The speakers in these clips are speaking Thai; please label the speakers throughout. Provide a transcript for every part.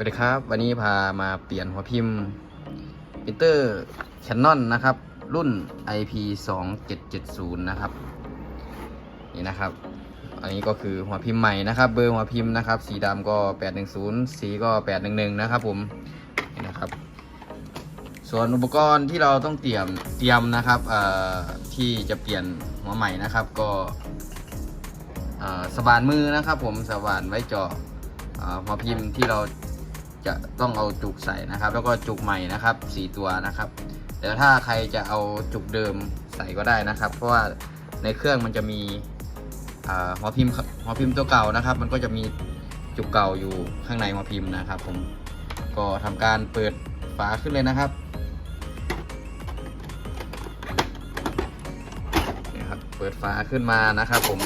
Speaker 1: วัสดีครับ วันนี้พามาเปลี่ยนหัวพิมพ์พิเตอร์แคนนอนนะครับ รุ่น IP 2 7 7 0นะครับ นี่นะครับ อันนี้ก็คือหัวพิมพ์ใหม่นะครับ เบอร์หัวพิมพ์นะครับ สีดำก็ 810 สีก็ 811 นะครับผม นี่นะครับ ส่วนอุปกรณ์ที่เราต้องเตรียมเตรียมนะครับเอ่อที่จะเปลี่ยนหัวใหม่นะครับ ก็อ่อสว่านมือนะครับ ผมสว่านไว้เจาะหัวพิมพ์ที่เรา จะต้องเอาจุกใส่นะครับ แล้วก็จุกใหม่นะครับสี่ตัวนะครับแต่ถ้าใครจะเอาจุกเดิมใส่ก็ได้นะครับ เพราะว่าในเครื่องมันจะมีหัวพิมพ์หัวพิมพ์ตัวเก่านะครับ มันก็จะมีจุกเก่าอยู่ข้างในหัวพิมพ์นะครับ ผมก็ทำการเปิดฝาขึ้นเลยนะครับนี่ครับเปิดฝาขึ้นมานะครับ ผม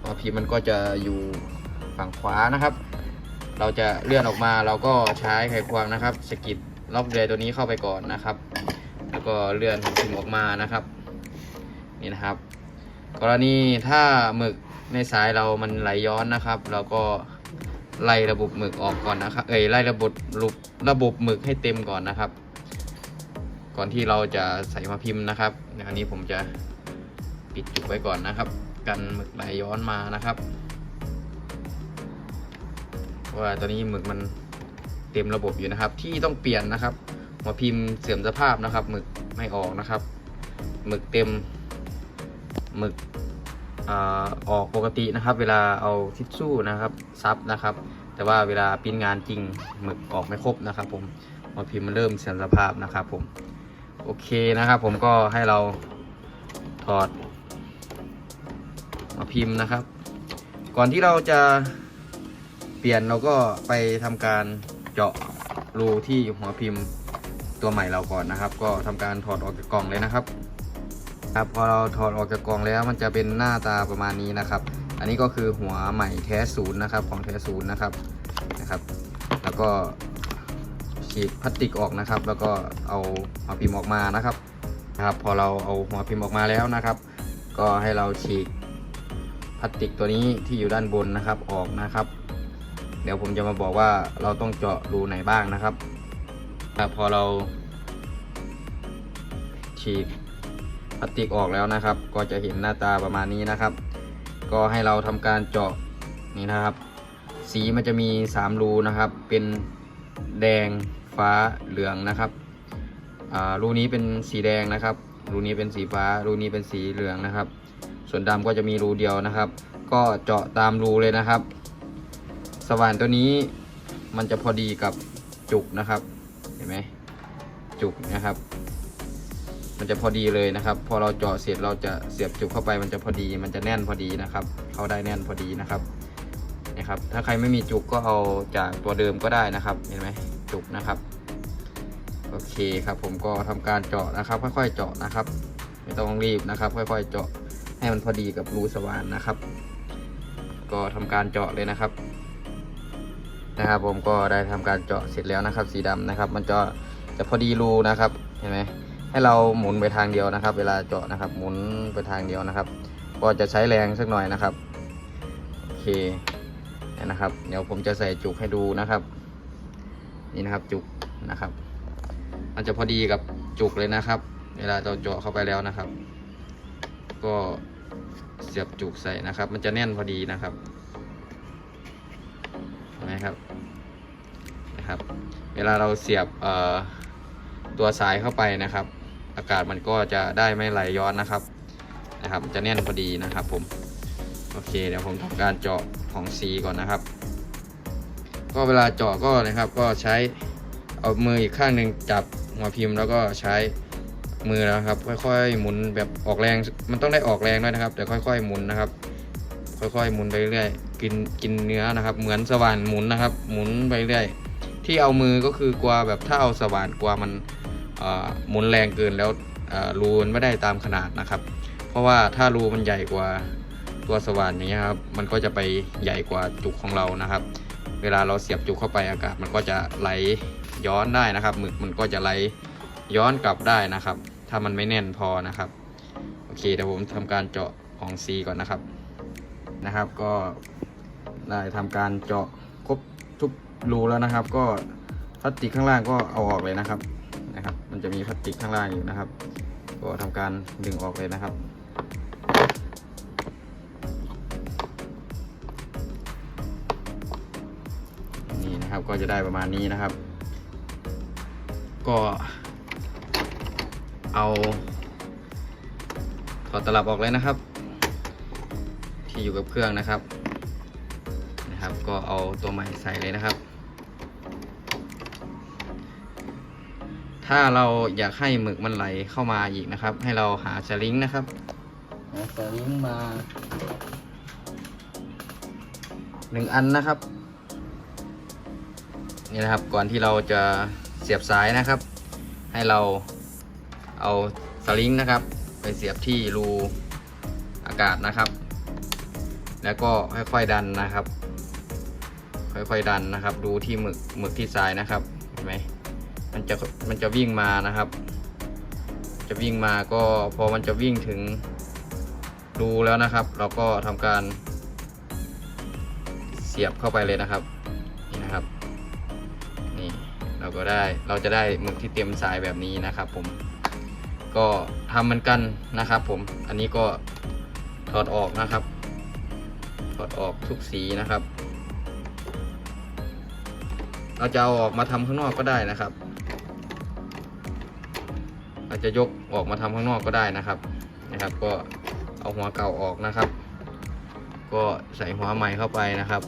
Speaker 1: หัวพิมพ์มันก็จะอยู่ฝั่งขวานะครับ เราจะเลื่อนออกมาเราก็ใช้ไขควงนะครับสกิดล็อกเดือยตัวนี้เข้าไปก่อนนะครับ แล้วก็เลื่อนหัวพิมออกมานะครับ นี่นะครับ กรณีถ้าหมึกในสายเรามันไหลย้อนนะครับ เราก็ไล่ระบบหมึกออกก่อนนะครับ เอ้ยไล่ระบบระบบระบบหมึกให้เต็มก่อนนะครับ ก่อนที่เราจะใส่มาพิมพ์นะครับเดี๋ยอันนี้ผมจะปิดจุกไว้ก่อนนะครับ กันหมึกไหลย้อนมานะครับ ว่าตอนนี้หมึกมันเต็มระบบอยู่นะครับ ที่ต้องเปลี่ยนนะครับ หัวพิมพ์เสื่อมสภาพนะครับหมึกไม่ออกนะครับหมึกเต็มหมึกอออกปกตินะครับ เวลาเอาทิชชู่นะครับซับนะครับ แต่ว่าเวลาปิ้นงานจริงหมึกออกไม่ครบนะครับ ผมหัวพิมพ์มันเริ่มเสื่อมสภาพนะครับ ผมโอเคนะครับ ผมก็ให้เราถอดมาพิมพ์นะครับ ก่อนที่เราจะ เปลี่ยนเราก็ไปทำการเจาะรูที่หัวพิมพ์ตัวใหม่เราก่อนนะครับ ก็ทำการถอดออกจากกล่องเลยนะครับครับพอเราถอดออกจากกล่องแล้วมันจะเป็นหน้าตาประมาณนี้นะครับ อันนี้ก็คือหัวใหม่แท้ศูนย์นะครับของแท้ศูนย์นะครับนะครับ แล้วก็ฉีกพลาสติกออกนะครับ แล้วก็เอาหัวพิมพ์ออกมานะครับนะครับพอเราเอาหัวพิมพ์ออกมาแล้วนะครับ ก็ให้เราฉีกพลาสติกตัวนี้ที่อยู่ด้านบนนะครับออกนะครับ เดี๋ยวผมจะมาบอกว่าเราต้องเจาะรูไหนบ้างนะครับพอเรา ฉีกพลาสติกออกแล้วนะครับ ก็จะเห็นหน้าตาประมาณนี้นะครับ ก็ให้เราทำการเจาะนี่นะครับ สีมันจะมี 3 รูนะครับ เป็นแดงฟ้าเหลืองนะครับรูนี้เป็นสีแดงนะครับ รูนี้เป็นสีฟ้า รูนี้เป็นสีเหลืองนะครับ ส่วนดำก็จะมีรูเดียวนะครับ ก็เจาะตามรูเลยนะครับ สว่านตัวนี้มันจะพอดีกับจุกนะครับ เห็นไหมจุกนะครับ มันจะพอดีเลยนะครับ พอเราเจาะเสร็จเราจะเสียบจุกเข้าไปมันจะพอดี มันจะแน่นพอดีนะครับ เข้าได้แน่นพอดีนะครับนะครับ ถ้าใครไม่มีจุกก็เอาจากตัวเดิมก็ได้นะครับ เห็นไหมจุกนะครับโอเคครับ ผมก็ทำการเจาะนะครับ ค่อยๆเจาะนะครับ ไม่ต้องรีบนะครับ ค่อยๆเจาะให้มันพอดีกับรูสว่านนะครับ ก็ทำการเจาะเลยนะครับ นะครับ ผมก็ได้ทำการเจาะเสร็จแล้วนะครับ สีดำนะครับ มันจะจะพอดีรูนะครับเห็นไหมให้เราหมุนไปทางเดียวนะครับ เวลาเจาะนะครับ หมุนไปทางเดียวนะครับ ก็จะใช้แรงสักหน่อยนะครับโอเคนะครับ เดี๋ยวผมจะใส่จุกให้ดูนะครับ นี่นะครับจุกนะครับ มันจะพอดีกับจุกเลยนะครับ เวลาเราเจาะเข้าไปแล้วนะครับ ก็เสียบจุกใส่นะครับ มันจะแน่นพอดีนะครับ นะครับ เวลาเราเสียบตัวสายเข้าไปนะครับ อากาศมันก็จะได้ไม่ไหลย้อนนะครับนะครับจะแน่นพอดีนะครับผมโอเคเดี๋ยวผมทำการเจาะของ C ก่อนนะครับ ก็เวลาเจาะก็นะครับก็ใช้เอามืออีกข้างหนึ่งจับหัวพิมพ์แล้วก็ใช้มือนะครับ ค่อยๆหมุนแบบออกแรง มันต้องได้ออกแรงด้วยนะครับ แต่ค่อยๆหมุนนะครับ ค่อยๆหมุนไปเรื่อยกินกินเนื้อนะครับ เหมือนสว่านหมุนนะครับ หมุนไปเรื่อย ที่เอามือก็คือกลัวแบบถ้าเอาสว่านกลัวมันหมุนแรงเกินแล้วรูมันไม่ได้ตามขนาดนะครับ เพราะว่าถ้ารูมันใหญ่กว่าตัวสว่านอย่างเงี้ยครับมันก็จะไปใหญ่กว่าจุกของเรานะครับ เวลาเราเสียบจุกเข้าไปอากาศมันก็จะไหลย้อนได้นะครับหมึกมันก็จะไหลย้อนกลับได้นะครับ ถ้ามันไม่แน่นพอนะครับโอเคเดี๋ยวผมทำการเจาะของ C ก่อนนะครับนะครับ ก็ได้ทำการเจาะครบทุก รูแล้วนะครับ ก็พลาสติกข้างล่างก็เอาออกเลยนะครับนะครับ มันจะมีพลาสติกข้างล่างอยู่นะครับ ก็ทำการดึงออกเลยนะครับ นี่นะครับก็จะได้ประมาณนี้นะครับ ก็เอาถอดตลับออกเลยนะครับ ที่อยู่กับเครื่องนะครับนะครับ ก็เอาตัวใหม่ใส่เลยนะครับ ถ้าเราอยากให้หมึกมันไหลเข้ามาอีกนะครับ ให้เราหาสลิงนะครับหาสลิงมาหนึ่งอันนะครับ นี่นะครับก่อนที่เราจะเสียบสายนะครับ ให้เราเอาสลิงนะครับ ไปเสียบที่รูอากาศนะครับ แล้วก็ค่อยๆดันนะครับ ค่อยๆดันนะครับ ดูที่หมึกหมึกที่สายนะครับเห็นไหม มันจะมันจะวิ่งมานะครับ จะวิ่งมาก็พอมันจะวิ่งถึงรูแล้วนะครับ เราก็ทำการ เสียบเข้าไปเลยนะครับนี่นะครับนี่เราก็ได้เราจะได้หมึกที่เตรียมสายแบบนี้นะครับ ผมก็ทำเหมือนกันนะครับ ผมอันนี้ก็ถอดออกนะครับ ถอดออกทุกสีนะครับ เราจะเอาออกมาทำข้างนอกก็ได้นะครับ เราจจะยกออกมาทำข้างนอกก็ได้นะครับนะครับ ก็เอาหัวเก่าออกนะครับ ก็ใส่หัวใหม่เข้าไปนะครับ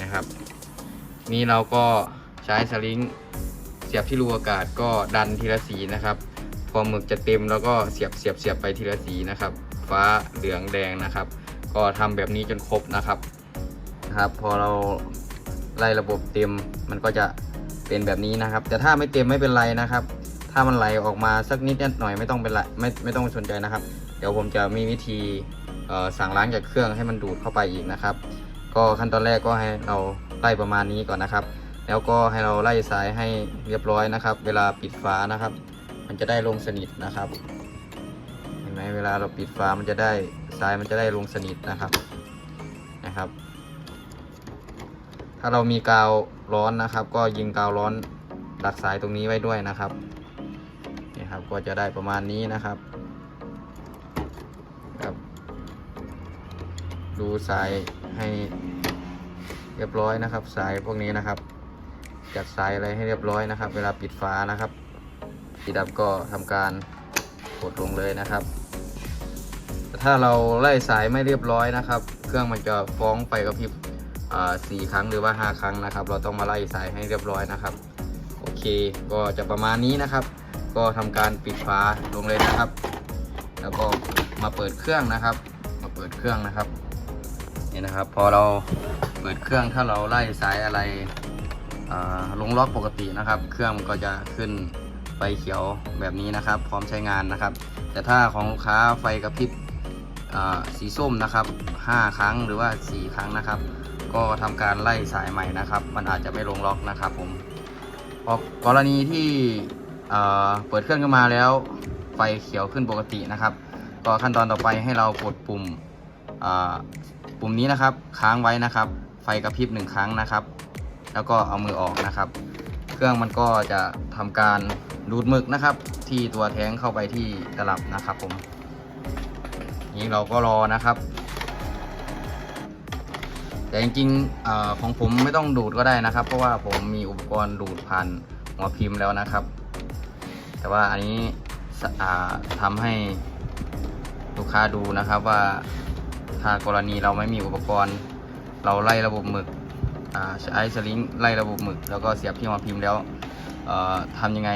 Speaker 1: นะครับ นี่เราก็ใช้สลิงเสียบที่รูอากาศก็ดันทีละสีนะครับพอหมึกจะเต็มแล้วก็เสียบเสียบเสียบไปทีละสีนะครับ ฟ้าเหลืองแดงนะครับ ก็ทำแบบนี้จนครบนะครับนะครับ พอเรา ไล่ระบบเต็มมันก็จะเป็นแบบนี้นะครับ แต่ถ้าไม่เต็มไม่เป็นไรนะครับ ถ้ามันไหลออกมาสักนิดนหน่อยไม่ต้องเป็นไรไม่ไม่ต้องสนใจนะครับ เดี๋ยวผมจะมีวิธีสั่งล้างจากเครื่องให้มันดูดเข้าไปอีกนะครับ ก็ขั้นตอนแรกก็ให้เราไล่ประมาณนี้ก่อนนะครับ แล้วก็ให้เราไล่สายให้เรียบร้อยนะครับ เวลาปิดฝานะครับ มันจะได้ลงสนิทนะครับเห็นไหมเวลาเราปิดฝามันจะได้สายมันจะได้ลงสนิทนะครับนะครับ ถ้าเรามีกาวร้อนนะครับ ก็ยิงกาวร้อนดักสายตรงนี้ไว้ด้วยนะครับนี่ครับก็จะได้ประมาณนี้นะครับครับดูสายให้เรียบร้อยนะครับ สายพวกนี้นะครับ จัดสายอะไรให้เรียบร้อยนะครับ เวลาปิดฝานะครับปิดดับก็ทำการกดลงเลยนะครับ ถ้าเราไล่สายไม่เรียบร้อยนะครับ เครื่องมันจะฟ้องไฟกระพริบ สี่ครั้งหรือว่าห้าครั้งนะครับ เราต้องมาไล่สายให้เรียบร้อยนะครับ โอเค ก็จะประมาณนี้นะครับ ก็ทำการปิดฝาลงเลยนะครับ แล้วก็มาเปิดเครื่องนะครับ มาเปิดเครื่องนะครับนี่นะครับ พอเราเปิดเครื่องถ้าเราไล่สายอะไรลงล็อกปกตินะครับ เครื่องก็จะขึ้นไฟเขียวแบบนี้นะครับ พร้อมใช้งานนะครับ แต่ถ้าของลูกค้าไฟกระพริบอ่าสีส้มนะครับ 5 ครั้งหรือว่า 4 ครั้งนะครับ ก็ทำการไล่สายใหม่นะครับ มันอาจจะไม่ลงล็อกนะครับผมพอกรณีที่เอ่อเปิดเครื่องขึ้นมาแล้ว ไฟเขียวขึ้นปกตินะครับ ก็ขั้นตอนต่อไปให้เรากดปุ่มอ่าปุ่มนี้นะครับค้างไว้นะครับ ไฟกระพริบหนึ่งครั้งนะครับ แล้วก็เอามือออกนะครับ เครื่องมันก็จะทำการดูดหมึกนะครับ ที่ตัวแท้งเข้าไปที่ตลับนะครับผมนี้เราก็รอนะครับ แต่จริงๆอของผมไม่ต้องดูดก็ได้นะครับ เพราะว่าผมมีอุปกรณ์ดูดผ่านหัวพิมพ์แล้วนะครับ แต่ว่าอันนี้สอ่าทำให้ลูกค้าดูนะครับว่าถ้ากรณีเราไม่มีอุปกรณ์ เราไล่ระบบหมึกใช้สลิงไล่ระบบหมึก แล้วก็เสียบที่หัวพิมพ์แล้วเอ่อทำยังไง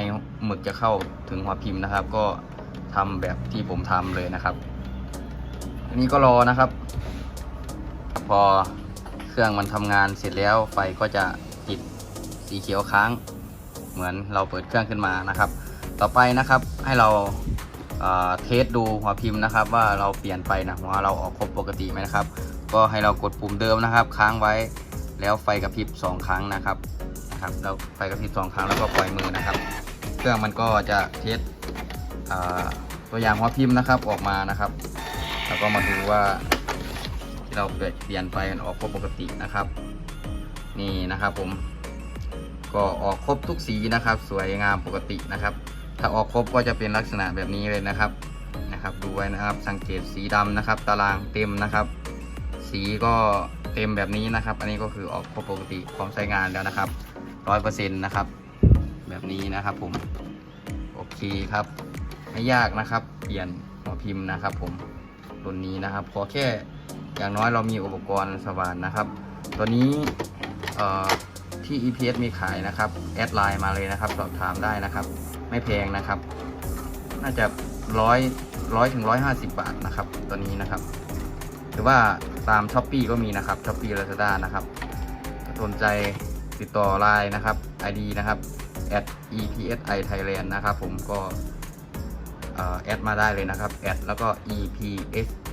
Speaker 1: หมึกจะเข้าถึงหัวพิมพ์นะครับ ก็ทำแบบที่ผมทำเลยนะครับ อันนี้ก็รอนะครับ พอ รื่องมันทำงานเสร็จแล้วไฟก็จะติดสีเขียวค้าง เหมือนเราเปิดเครื่องขึ้นมานะครับ ต่อไปนะครับให้เราเอ่อเทสดูหัวพิมพ์นะครับ ว่าเราเปลี่ยนไปนะหัวเราออกครบปกติไหมนะครับ ก็ให้เรากดปุ่มเดิมนะครับ ค้างไว้แล้วไฟกระพริบสองครั้งนะครับนะครับแล้วไฟกระพริบสองครั้งแล้วก็ปล่อยมือนะครับ เครื่องมันก็จะเทสตัวอย่างหัวพิมพ์นะครับออกมานะครับ แล้วก็มาดูว่า ที่เราเปลี่ยนไปมันออกครบปกตินะครับ นี่นะครับผม ก็ออกครบทุกสีนะครับ สวยงามปกตินะครับ ถ้าออกครบก็จะเป็นลักษณะแบบนี้เลยนะครับนะครับ ดูไว้นะครับสังเกตสีดำนะครับ ตารางเต็มนะครับ สีก็เต็มแบบนี้นะครับ อันนี้ก็คือออกครบปกติพร้อมใช้งานแล้วนะครับร้อยเปอร์เซ็นต์นะครับ แบบนี้นะครับผมโอเคครับ ไม่ยากนะครับ เปลี่ยนหัวพิมพ์นะครับ ผมรุ่นนี้นะครับขอแค่ อย่างน้อยเรามีอุปกรณ์สว่านนะครับ ตัวนี้ที่ EPS มีขายนะครับแอดไลน์มาเลยนะครับ สอบถามได้นะครับ ไม่แพงนะครับ น่าจะร้อยร้อยถึงร้อยห้าสิบบาทนะครับ ตัวนี้นะครับ หรือว่าตามช้อปปีก็มีนะครับช้อปปี้ลาซาด้านะครับถ้าสนใจติดต่อไลน์นะครับ ID นะครับ at epsi thailand นะครับ ผมก็แอดมาได้เลยนะครับแอดแล้วก็ epsi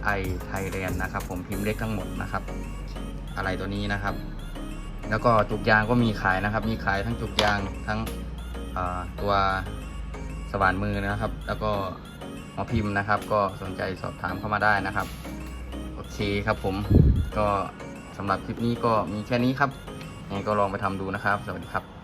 Speaker 1: thailand นะครับ ผมพิมพ์เลขทั้งหมดนะครับ อะไรตัวนี้นะครับ แล้วก็จุกยางก็มีขายนะครับ มีขายทั้งจุกยางทั้งตัวสว่านมือนะครับ แล้วก็หมอพิมพ์นะครับ ก็สนใจสอบถามเข้ามาได้นะครับ โอเคครับผมก็สำหรับคลิปนี้ก็มีแค่นี้ครับยังก็ลองไปทำดูนะครับ สวัสดีครับ